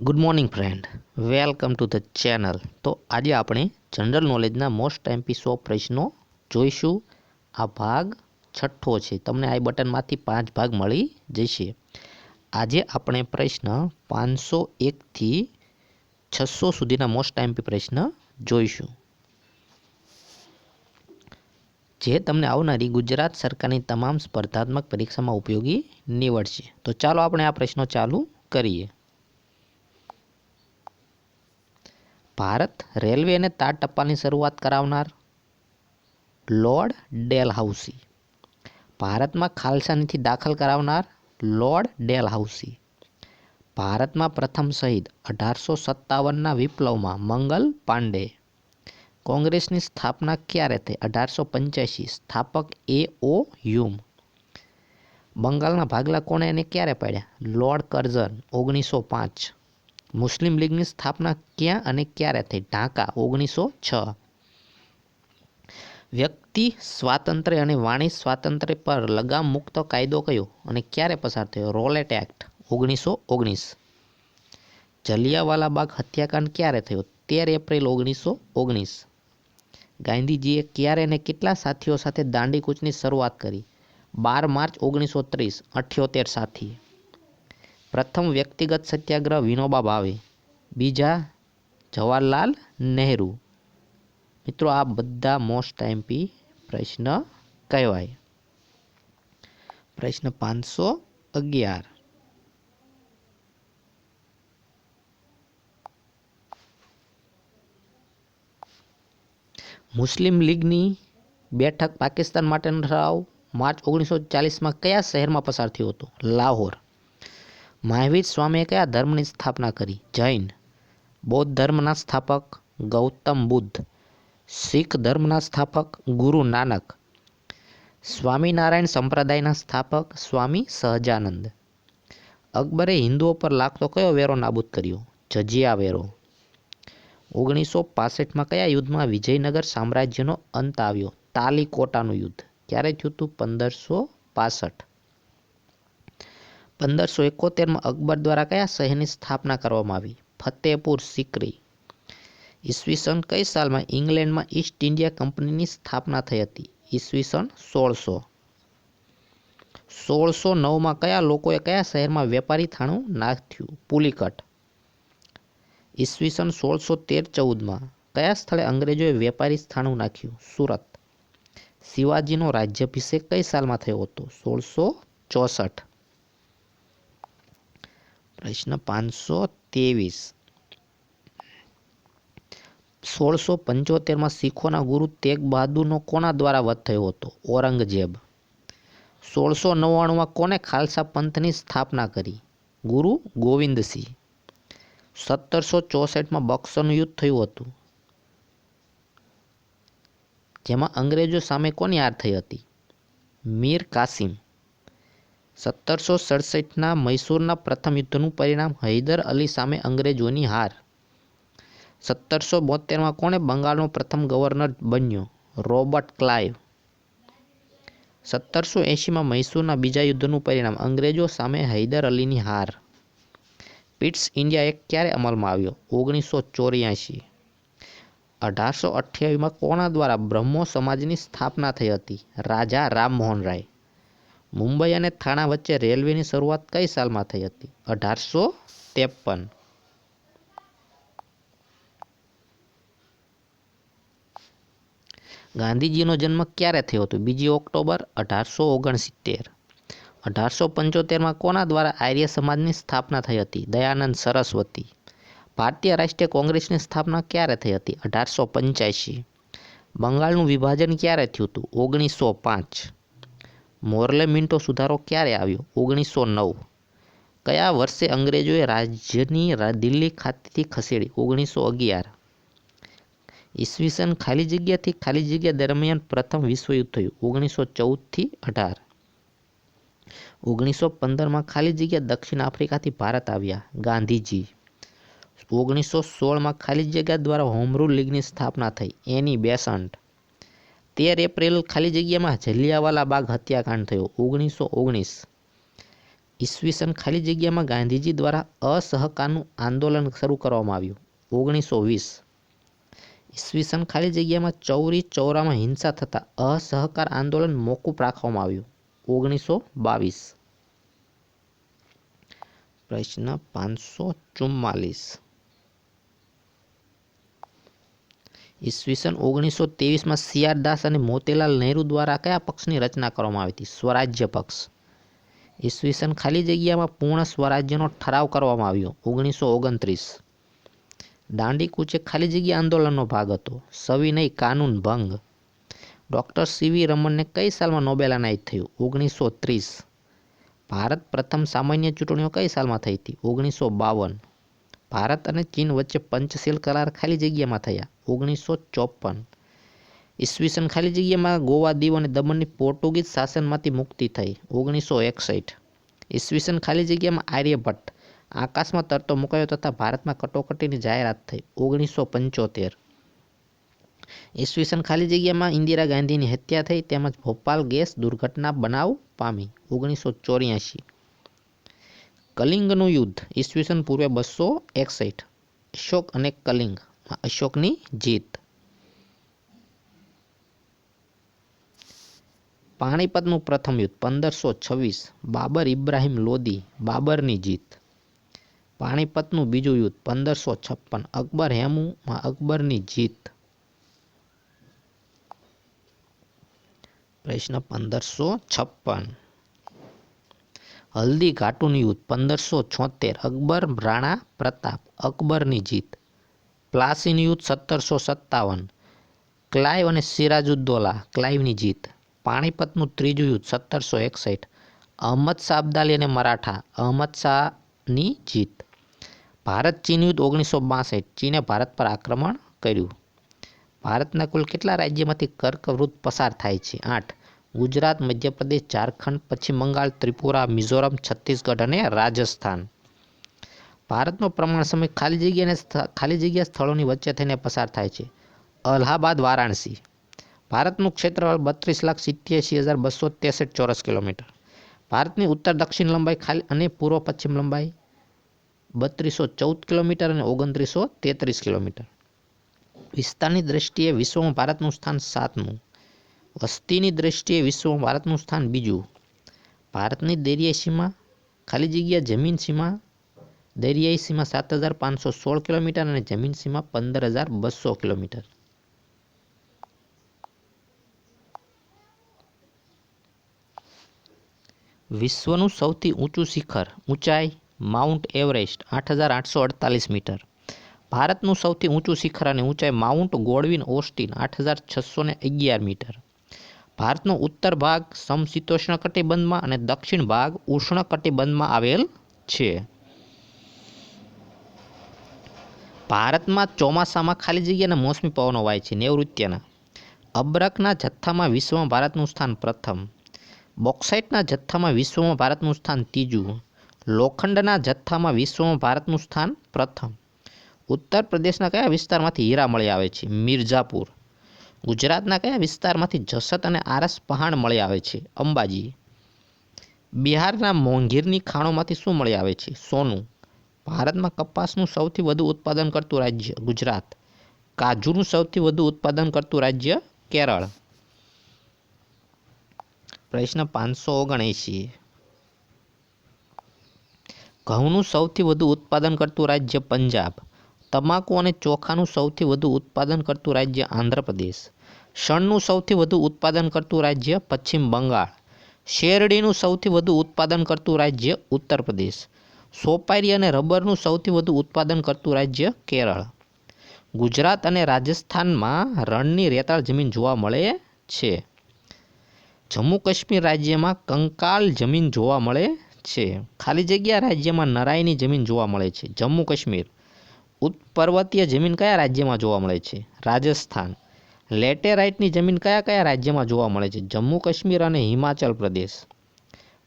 Good morning friend welcome to the channel તો આજે આપણે જનરલ નોલેજના મોસ્ટ એમપી સો પ્રશ્નો જોઈશું. આ ભાગ છઠ્ઠો છે. તમને આઈ બટનમાંથી પાંચ ભાગ મળી જશે. આજે આપણે પ્રશ્ન પાંચસો એકથી છસો સુધીના મોસ્ટ એમપી પ્રશ્ન જોઈશું. જે તમને આવનારી ગુજરાત સરકારની તમામ સ્પર્ધાત્મક પરીક્ષામાં ઉપયોગી નીવડશે. તો ચાલો આપણે આ પ્રશ્નો ચાલુ કરીએ. ભારત રેલવેને તાર ટપાલની શરૂઆત કરાવનાર લોર્ડ ડેલહાઉસી. ભારતમાં ખાલસાનીથી દાખલ કરાવનાર લોર્ડ ડેલહાઉસી. ભારતમાં પ્રથમ શહીદ અઢારસો સત્તાવનના વિપ્લવમાં મંગલ પાંડે. કોંગ્રેસની સ્થાપના ક્યારે થઈ? અઢારસો પંચ્યાસી સ્થાપક એ ઓ હ્યુમ બંગાળના ભાગલા કોણે એને ક્યારે પાડ્યા? લોર્ડ કર્ઝન ઓગણીસો પાંચ. મુસ્લિમ લીગની સ્થાપના ક્યાં અને ક્યારે થઈ? ઢાકા, ઓગણીસો છ. વ્યક્તિ સ્વાતંત્ર્ય અને વાણી સ્વાતંત્ર્ય પર લગામ મુક્ત કાયદો કયો અને ક્યારે પસાર થયો? રોલેટ એક્ટ, ઓગણીસો ઓગણીસ. જલિયાવાલા બાગ હત્યાકાંડ ક્યારે થયો? તેર એપ્રિલ, ઓગણીસો ઓગણીસ. ગાંધીજીએ ક્યારે અને કેટલા સાથીઓ સાથે દાંડી કૂચની શરૂઆત કરી? બાર માર્ચ, ઓગણીસો ત્રીસ. અઠ્યોતેર સાથી. પ્રથમ વ્યક્તિગત સત્યાગ્રહ વિનોબા ભાવે બીજા, જવાહરલાલ નહેરુ. મિત્રો, આ બધા મોસ્ટ એમપી પ્રશ્ન કહેવાય. પ્રશ્ન પાંચસો અગિયાર. મુસ્લિમ લીગની બેઠક પાકિસ્તાન માટેનો ઠરાવ માર્ચ ઓગણીસો ચાલીસમાં કયા શહેરમાં પસાર થયો હતો? લાહોર. મહાવીર સ્વામીએ કયા ધર્મની સ્થાપના કરી? જૈન, બૌદ્ધ ધર્મના સ્થાપક ગૌતમ બુદ્ધ, શીખ ધર્મના સ્થાપક ગુરુ નાનક, સ્વામિનારાયણ સંપ્રદાયના સ્થાપક સ્વામી સહજાનંદ. અકબરે હિન્દુઓ પર લાગતો કયો વેરો નાબૂદ કર્યો? જજિયા વેરો. ઓગણીસો પાસઠમાં કયા યુદ્ધમાં વિજયનગર સામ્રાજ્યનો અંત આવ્યો? તાલીકોટાનું યુદ્ધ. ક્યારે થયું હતું? પંદરસો પાસઠ. પંદરસો એકોતેરમાં અકબર દ્વારા કયા શહેરની સ્થાપના કરવામાં આવી? ફતેહપુર, સિકરી. ઈસવીસન કઈ સાલમાં ઇંગ્લેન્ડમાં ઈસ્ટ ઇન્ડિયા કંપનીની સ્થાપના થઈ હતી? ઈસવીસન સોળસો. સોળસો નવમાં કયા લોકોએ કયા શહેરમાં વેપારી થાણું નાખ્યું? પુલિકટ. ઈસવીસન સોળસો તેર ચૌદમાં કયા સ્થળે અંગ્રેજોએ વેપારી સ્થાણું નાખ્યું? સુરત. શિવાજીનો રાજ્યાભિષેક કઈ સાલમાં થયો હતો? સોળસો ચોસઠ. પ્રશ્ન પાંચસો ત્રેવીસ. સોળસો પંચોતેરમાં શીખોના ગુરુ તેગ બહાદુરનો કોના દ્વારા વધ થયો હતો? ઔરંગઝેબ. સોળસો નવ્વાણુંમાં કોને ખાલસા પંથની સ્થાપના કરી? ગુરુ ગોવિંદસિંહ. સત્તરસો ચોસઠમાં બક્સરનું યુદ્ધ થયું હતું. જેમાં અંગ્રેજો સામે કોની હાર થઈ હતી? મીર કાસિમ. સત્તરસો સડસઠના મૈસૂરના પ્રથમ યુદ્ધનું પરિણામ હૈદર અલી સામે અંગ્રેજોની હાર. સત્તરસો બોતેરમાં કોણે બંગાળનો પ્રથમ ગવર્નર બન્યો? Robert Clive. સત્તરસો એંશીમાં મૈસૂરના બીજા યુદ્ધનું પરિણામ અંગ્રેજો સામે હૈદર અલીની હાર. પિટ્સ ઇન્ડિયા એક્ટ ક્યારે અમલમાં આવ્યો? ઓગણીસો ચોર્યાસી. અઢારસો અઠ્યાવીસમાં કોના દ્વારા બ્રહ્મો સમાજની સ્થાપના થઈ હતી? રાજા રામમોહન રાય. મુંબઈ અને થાણા વચ્ચે રેલવેની શરૂઆત કઈ સાલમાં થઈ હતી? અઢારસો ત્રેપન. ગાંધીજીનો જન્મ ક્યારે થયો હતો? બીજી ઓક્ટોબર અઢારસો ઓગણસિત્તેર. અઢારસો પંચોતેરમાં કોના દ્વારા આર્ય સમાજની સ્થાપના થઈ હતી? દયાનંદ સરસ્વતી. ભારતીય રાષ્ટ્રીય કોંગ્રેસની સ્થાપના ક્યારે થઈ હતી? અઢારસો પંચ્યાસી. બંગાળનું વિભાજન ક્યારે થયું હતું? ઓગણીસો પાંચ. મોરલે મિન્ટો સુધારો ક્યારે આવ્યો? ઓગણીસો નવ. કયા વર્ષે અંગ્રેજોએ રાજ્યની દિલ્હી ખાતેથી ખસેડી? ઓગણીસો અગિયાર. ઈસવીસન ખાલી જગ્યાથી ખાલી જગ્યા દરમિયાન પ્રથમ વિશ્વયુદ્ધ થયું. ઓગણીસો ચૌદથી અઢાર. ઓગણીસો પંદરમાં ખાલી જગ્યા દક્ષિણ આફ્રિકાથી ભારત આવ્યા. ગાંધીજી. ઓગણીસો સોળમાં ખાલી જગ્યા દ્વારા હોમરૂલ લીગની સ્થાપના થઈ. એની બેસન્ટ તેર એપ્રિલ ખાલી જગ્યામાં જલિયાવાલા બાગ હત્યાકાંડ થયો, ઓગણીસો ઓગણીસ. ઈસવીસન ખાલી જગ્યામાં ગાંધીજી દ્વારા અસહકારનું આંદોલન શરૂ કરવામાં આવ્યું, ઓગણીસો વીસ. ઈસવીસન ખાલી જગ્યામાં ચૌરી ચૌરામાં હિંસા થતાં અસહકાર આંદોલન મોકૂફ રાખવામાં આવ્યું, ઓગણીસો બાવીસ. પ્રશ્ન પાંચસો ચુમ્માલીસ. ઈસવીસન ઓગણીસો ત્રેવીસમાં સીઆર દાસ અને મોતીલાલ નહેરુ દ્વારા કયા પક્ષની રચના કરવામાં આવી હતી? સ્વરાજ્ય પક્ષ. ઈસવીસન ખાલી જગ્યામાં પૂર્ણ સ્વરાજ્યનો ઠરાવ કરવામાં આવ્યો, ઓગણીસો ઓગણત્રીસ. દાંડી કૂચ ખાલી જગ્યા આંદોલનનો ભાગ હતો, સવિનય કાનૂન ભંગ. ડૉક્ટર સીવી રમણને કઈ સાલમાં નોબેલ એનાયત થયું? ઓગણીસો ત્રીસ. ભારત પ્રથમ સામાન્ય ચૂંટણીઓ કઈ સાલમાં થઈ હતી? ઓગણીસો બાવન. ભારત અને ચીન વચ્ચે પંચશીલ કરાર ખાલી જગ્યામાં થયા. ઓગણીસો ચોપન ઈસવીસન ખાલી જગ્યામાં ગોવા દીવ અને દમણની પોર્ટુગીઝ શાસનમાંથી મુક્તિ થઈ. ઓગણીસો એકસઠ ઈસવીસન ખાલી જગ્યામાં આર્યભટ્ટ. આકાશમાં તરતો મુકાયો તથા ભારતમાં કટોકટીની જાહેરાત થઈ. ઓગણીસો પંચોતેર ઈસવીસન ખાલી જગ્યામાં ઇન્દિરા ગાંધીની હત્યા થઈ તેમજ ભોપાલ ગેસ દુર્ઘટના બનાવ પામી. ઓગણીસો ચોર્યાસી કલિંગનું યુદ્ધ. ઈસવીસન પૂર્વે બસો એકસઠ. અશોક અને કલિંગ. અશોકની જીત. પાણીપતનું પ્રથમ યુદ્ધ પંદરસો છવ્વીસ બાબર ઇબ્રાહિમ લોદી બાબરની જીત. પાણીપતનું બીજું યુદ્ધ પંદરસો છપ્પન અકબર હેમુમાં અકબરની જીત. પ્રશ્ન પંદરસો છપ્પન. હલ્દી ઘાટુનું યુદ્ધ પંદરસો છોતેર અકબર રાણા પ્રતાપ અકબરની જીત. પ્લાસીનું યુદ્ધ સત્તરસો સત્તાવન. ક્લાઇવ અને સિરાજુદ્દોલા ક્લાઇવની જીત. પાણીપતનું ત્રીજું યુદ્ધ સત્તરસો એકસઠ. અહમદ શાહ અબ્દાલી અને મરાઠા અહમદ શાહની જીત. ભારત ચીન યુદ્ધ ઓગણીસો બાસઠ. ચીને ભારત પર આક્રમણ કર્યું. ભારતના કુલ કેટલા રાજ્યમાંથી કર્કવૃત પસાર થાય છે? આઠ. ગુજરાત, મધ્યપ્રદેશ, ઝારખંડ, પશ્ચિમ બંગાળ, ત્રિપુરા, મિઝોરમ, છત્તીસગઢ અને રાજસ્થાન. ભારતનો પ્રમાણ સમય ખાલી જગ્યા અને ખાલી જગ્યા સ્થળોની વચ્ચે થઈને પસાર થાય છે. અલ્હાબાદ, વારાણસી. ભારતનું ક્ષેત્રફળ બત્રીસ લાખ સિત્યાસી હજાર બસો ત્રેસઠ ચોરસ કિલોમીટર. ભારતની ઉત્તર દક્ષિણ લંબાઈ ખાલી અને પૂર્વ પશ્ચિમ લંબાઈ બત્રીસો ચૌદ કિલોમીટર અને ઓગણત્રીસો તેત્રીસ કિલોમીટર. વિસ્તારની દ્રષ્ટિએ વિશ્વમાં ભારતનું સ્થાન સાતમું. વસ્તીની દ્રષ્ટિએ વિશ્વમાં ભારતનું સ્થાન બીજું. ભારતની દરિયાઈ સીમા, ખાલી જગ્યા જમીન સીમા દરિયાઈ સીમા સાત હજાર પાંચસો સોળ કિલોમીટર અને જમીન સીમા પંદર હજાર બસો કિલોમીટર. વિશ્વનું સૌથી ઊંચું શિખર ઊંચાઈ માઉન્ટ એવરેસ્ટ આઠ હજાર આઠસો અડતાલીસ મીટર. ભારતનું સૌથી ઊંચું શિખર અને ઊંચાઈ માઉન્ટ ગોડવિન ઓસ્ટિન આઠ હજાર છસો ને અગિયાર મીટર. ભારતનો ઉત્તર ભાગ સમશીતોષ્ણ કટિબંધમાં અને દક્ષિણ ભાગ ઉષ્ણ કટિબંધમાં આવેલ છે. ભારતમાં ચોમાસામાં ખાલી જગ્યાના મોસમી પવનો વાય છે. નૈઋત્યના અબ્રકના જથ્થામાં વિશ્વમાં ભારતનું સ્થાન પ્રથમ. બોક્સાઇટના જથ્થામાં વિશ્વમાં ભારતનું સ્થાન ત્રીજું. લોખંડના જથ્થામાં વિશ્વમાં ભારતનું સ્થાન પ્રથમ. ઉત્તર પ્રદેશના કયા વિસ્તારમાંથી હીરા મળી આવે છે? મિર્ઝાપુર. ગુજરાતના કયા વિસ્તારમાંથી જસત અને આરસ પહાણ મળી આવે છે? અંબાજી. બિહારના મોંઘીરની ખાણોમાંથી શું મળી આવે છે? સોનું. ભારતમાં કપાસનું સૌથી વધુ ઉત્પાદન કરતું રાજ્ય ગુજરાત. કાજુનું સૌથી વધુ ઉત્પાદન કરતું રાજ્ય કેરળ. પ્રશ્ન પાંચસો ઓગણએંશી. ઘઉંનું સૌથી વધુ ઉત્પાદન કરતું રાજ્ય પંજાબ. તમાકુ અને ચોખાનું સૌથી વધુ ઉત્પાદન કરતું રાજ્ય આંધ્રપ્રદેશ. શણનું સૌથી વધુ ઉત્પાદન કરતું રાજ્ય પશ્ચિમ બંગાળ. શેરડીનું સૌથી વધુ ઉત્પાદન કરતું રાજ્ય ઉત્તર પ્રદેશ સોપારી અને રબરનું સૌથી વધુ ઉત્પાદન કરતું રાજ્ય કેરળ. ગુજરાત અને રાજસ્થાનમાં રણની રેતાળ જમીન જોવા મળે છે. જમ્મુ કાશ્મીર રાજ્યમાં કંકાલ જમીન જોવા મળે છે. ખાલી જગ્યા રાજ્યમાં નરાઈની જમીન જોવા મળે છે. જમ્મુ કાશ્મીર ઉત્પર્વતીય જમીન કયા રાજ્યમાં જોવા મળે છે? રાજસ્થાન. લેટેરાઇટની જમીન કયા કયા રાજ્યમાં જોવા મળે છે? જમ્મુ કાશ્મીર અને હિમાચલ પ્રદેશ.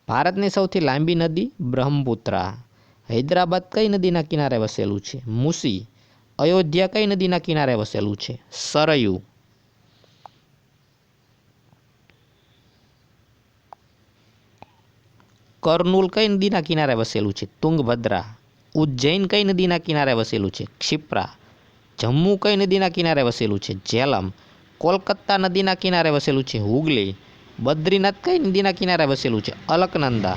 ભારતની સૌથી લાંબી નદી બ્રહ્મપુત્રા. હૈદરાબાદ કઈ નદીના કિનારે વસેલું છે? મુસી, અયોધ્યા કઈ નદીના કિનારે વસેલું છે? સરયુ. કર્નુલ કઈ નદીના કિનારે વસેલું છે? તુંગભદ્રા. ઉજ્જૈન કઈ નદીના કિનારે વસેલું છે? ક્ષિપ્રા. જમ્મુ કઈ નદીના કિનારે વસેલું છે? ઝેલમ કોલકાતા નદીના કિનારે વસેલું છે? હુગલી. બદ્રીનાથ કઈ નદીના કિનારે વસેલું છે? અલકનંદા.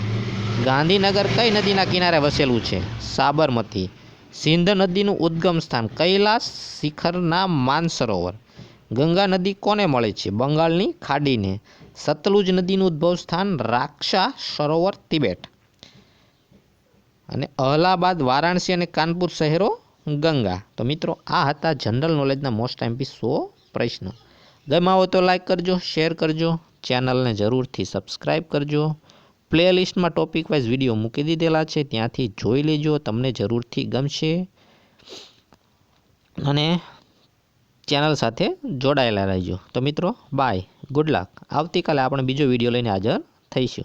ગાંધીનગર કઈ નદીના કિનારે વસેલું છે? સાબરમતી. સિંધ નદીનું ઉદ્ગમ સ્થાન કૈલાસ શિખરના માનસરોવર. ગંગા નદી કોને મળે છે? બંગાળની ખાડીને. સતલુજ નદીનું ઉદ્ભવ સ્થાન રાક્ષા સરોવર, તિબેટ. અને અલ્હાબાદ, વારાણસી અને કાનપુર શહેરો, ગંગા. તો મિત્રો, આ હતા જનરલ નોલેજના મોસ્ટ એમપી સો પ્રશ્નો. હોય તો લાઈક કરજો, શેર કરજો. ચેનલને જરૂરથી સબસ્ક્રાઈબ કરજો. પ્લેલિસ્ટમાં ટોપિક વાઇઝ વીડિયો મૂકી દીધેલા છે, ત્યાંથી જોઈ લેજો, તમને જરૂરથી ગમશે. અને ચેનલ સાથે જોડાયેલા રહેજો. તો મિત્રો બાય ગુડ લક આવતીકાલે આપણે બીજો વીડિયો લઈને હાજર થઈશું.